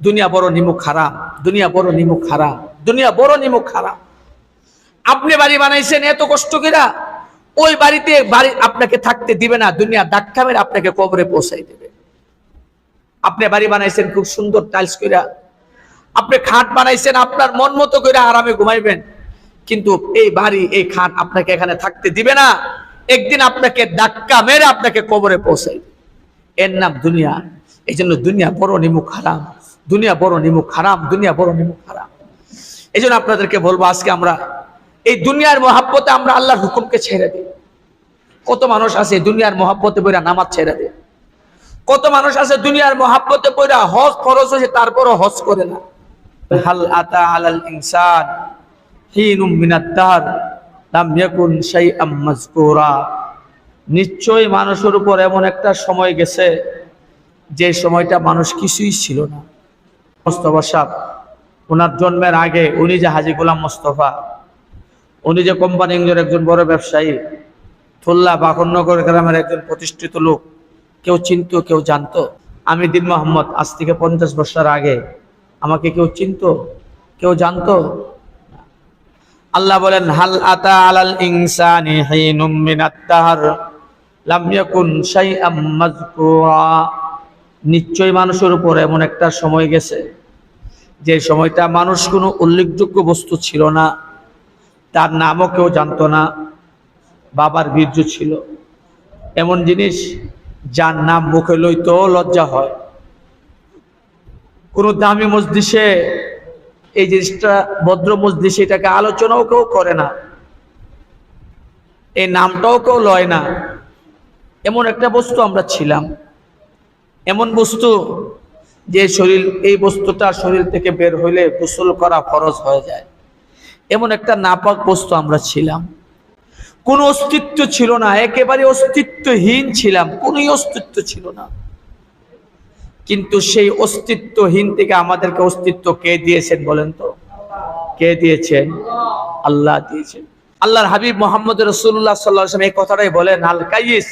দুনিয়া বড় নিমুখ হারাম, দুনিয়া বড় নিমুখ হারাম, দুনিয়া বড় নিমুখ হারাম। আপনি বাড়ি বানাইছেন, এত কষ্ট কিনা ওই বাড়িতে বাড়ি আপনাকে থাকতে দিবে না, দুনিয়া ধাক্কা মেরে আপনাকে কবরে পৌঁছাই দেবে। আপনি বাড়ি বানাইছেন, খুব সুন্দর টাইলস কইরা। আপনি খাট বানাইছেন, আপনার মন মতো করে আরামে ঘুমাইবেন। কিন্তু এই বাড়ি, এই খাট আপনাকে এখানে থাকতে দিবে না। একদিন আপনাকে ধাক্কা মেরে আপনাকে কবরে পৌঁছাই এর নাম দুনিয়া। এই জন্য দুনিয়া বড় নিমুখ হারাম। দুনিয়া বড় নিমুখ হারাম, দুনিয়া বড় নিমুখ হারাম। এই জন্য আপনাদেরকে বলব, আজকে আমরা এই দুনিয়ার মহাব্বতে আমরা আল্লাহর হুকুমকে ছেড়ে দিই। কত মানুষ আছে দুনিয়ার মহাব্বতে বইরা নামাজ ছেড়ে দেয়। কত মানুষ আছে দুনিয়ার মহাব্বতে পড়া হজ খরচ হয়েছে, তারপরও হজ করে না। হাল আতা আলাল ইনসান হিনুম মিনাত দার, লাম ইয়াকুন শাইআম মাযকুরা নিশ্চয়ই মানুষের উপর এমন একটা সময় গেছে, যে সময়টা মানুষ কিছুই ছিল না। মোস্তফা সাহেব ওনার জন্মের আগে উনি যে হাজি গোলাম মোস্তফা, উনি যে কোম্পানির একজন বড় ব্যবসায়ী, থুল্লা বাকরনগর গ্রামের একজন প্রতিষ্ঠিত লোক, কেউ চিনতো, কেউ জানতো? আমি দিন মোহাম্মদ, আজ থেকে পঞ্চাশ বছর আগে, আমাকে কেউ চিনতো, কেউ জানতো? আল্লাহ বলেন, হাল আতা আলাল নিশ্চয় মানুষের উপর এমন একটা সময় গেছে যে সময়টা মানুষ কোনো উল্লেখযোগ্য বস্তু ছিল না, তার নামও কেউ জানতো না, বাবার বীর্য ছিল। এমন জিনিস যার নাম মুখে লইতো লজ্জা হয়। কোনো দামি মসজিষে এই জিনিসটা, ভদ্র মসজিষে এটাকে আলোচনাও কেউ করে না। এই নামটাও কেউ লয় না। এমন একটা বস্তু আমরা ছিলাম। এমন বস্তু যে শরীর, এই বস্তুটা শরীর থেকে বের হইলে গোসল করা ফরজ হয়ে যায়। এমন একটা নাপাক বস্তু আমরা ছিলাম। কোনো অস্তিত্ব ছিল না, একেবারে অস্তিত্বহীন ছিলাম, কোনোই অস্তিত্ব ছিল না। কিন্তু সেই অস্তিত্বহীন থেকে আমাদেরকে অস্তিত্ব কে দিয়েছেন বলেন তো? কে দিয়েছেন? আল্লাহ দিয়েছেন। আল্লাহর হাবিব মোহাম্মদ রসুল্লাহ সাল্লাহ এই কথাটাই বলেন, আল কাইস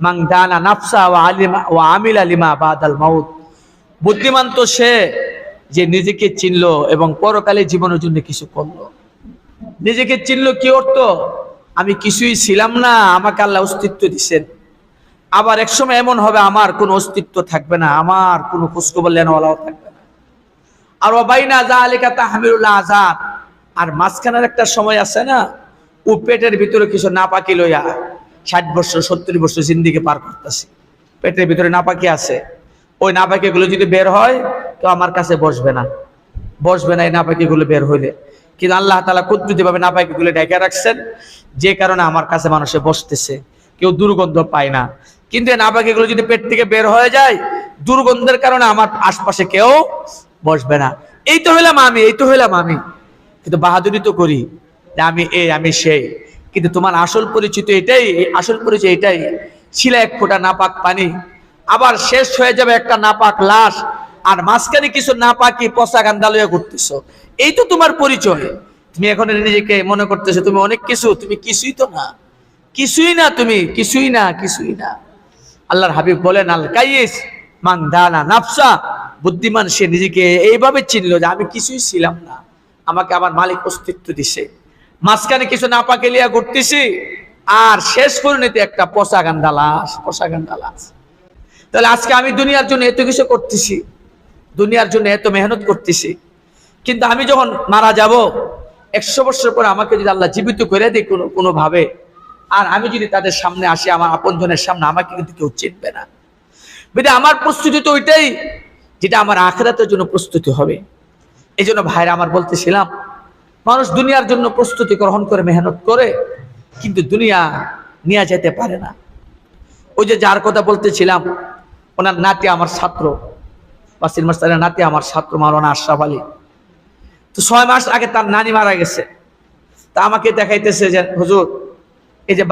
মাং দানা নাফসা ও আলিমা ও আমিল আলিমা বাদাল মাউত। বুদ্ধিমান তো সে যে নিজেকে চিনল এবং পরকালে জীবনের জন্য কিছু করল। নিজেকে চিনল কি অর্থ? আমি কিছুই ছিলাম না, আমাকে আল্লাহ অস্তিত্ব দিছেন। আবার একসময় এমন হবে, আমার কোনো অস্তিত্ব থাকবে না, আমার কোনো খোঁজখবর লেনওয়ালাও থাকবে না। আর অবাইনা যা আলিকা তাহমিরুল্লাহ আজাদ আর মাঝখানের একটা সময় আছে না, ও পেটের ভিতরে কিছু না পাকি লইয়া ষাট বছর, সত্তর বছর জিন্দিকে পার করতেছি। পেটের ভিতরে না পাকি আছে। ওই না পাকিগুলো যদি বের হয়, তো আমার কাছে বসবে না। বসবে না এই না পাকিগুলো বের হইলে। কিন্তু আল্লাহ তালা কুদরতি ভাবে না পাকিগুলো ডেকে রাখছেন, যে কারণে আমার কাছে মানুষে বসতেছে। কেউ দুর্গন্ধ পায় না। কিন্তু এই না পাকিগুলো যদি পেট থেকে বের হয়ে যায়, দুর্গন্ধের কারণে আমার আশপাশে কেউ বসবে না। এই তো হইলাম আমি, এই তো হইলাম আমি। কিন্তু বাহাদুরি তো করি আমি এ, আমি সেই কিন্তু তোমার আসল পরিচিত এটাই আসল পরিচয় এটাই। ছিল এক ফোঁটা নাপাক পানি আবার শেষ হয়ে যাবে একটা নাপাক লাশ, আর মাঝখানে কিছু নাপাকি পচা গান্দা লইয়া ঘুরতেছো। এই তো তোমার পরিচয়। তুমি এখন নিজেকে মনে করতেছো, তুমি অনেক কিছু, তুমি কিছুই তো না। কিছুই না তুমি, কিছুই না কিছুই না। আল্লাহর হাবিব বলেন, আল কাইস মান দানা নাফসা। বুদ্ধিমান সে নিজেকে এইভাবে চিনলো যে আমি কিছুই ছিলাম না। আমাকে আমার মালিক অস্তিত্ব দিছে। মাঝখানে কিছু না পাকে লিয়া ঘুরতেছি, আর শেষ পরিণতি একটা পচা গান্দা লাশ, পচা গান্দা লাশ। তাহলে আজকে আমি দুনিয়ার জন্য এত কিছু করতেছি, দুনিয়ার জন্য এত মেহনত করতেছি। কিন্তু আমি যখন মারা যাব, একশো বছর পরে আমাকে যদি আল্লাহ জীবিত করে দেয় কোনো, কোনোভাবে, আর আমি যদি তাদের সামনে আসি, আমার আপনজনের সামনে, আমাকে কিন্তু কেউ চিনবে না। বেদে আমার প্রস্তুতি তো ওইটাই, যেটা আমার আখেরাতের জন্য প্রস্তুতি হবে। এই জন্য ভাইরা আমার বলতেছিলাম, মানুষ দুনিয়ার জন্য প্রস্তুতি গ্রহণ করে, মেহনত করে, কিন্তু দুনিয়া নিয়ে যেতে পারে না। ওই যে যার কথা বলতেছিলাম ওনার নাতি আমার ছাত্র। বাসির মাস্টারের নাতি আমার ছাত্র মারোনা আশরাফ আলী। তো ছয় মাস আগে তার নানি মারা গেছে। তা আমাকে দেখাইতেছে যে, হুজুর, এই যে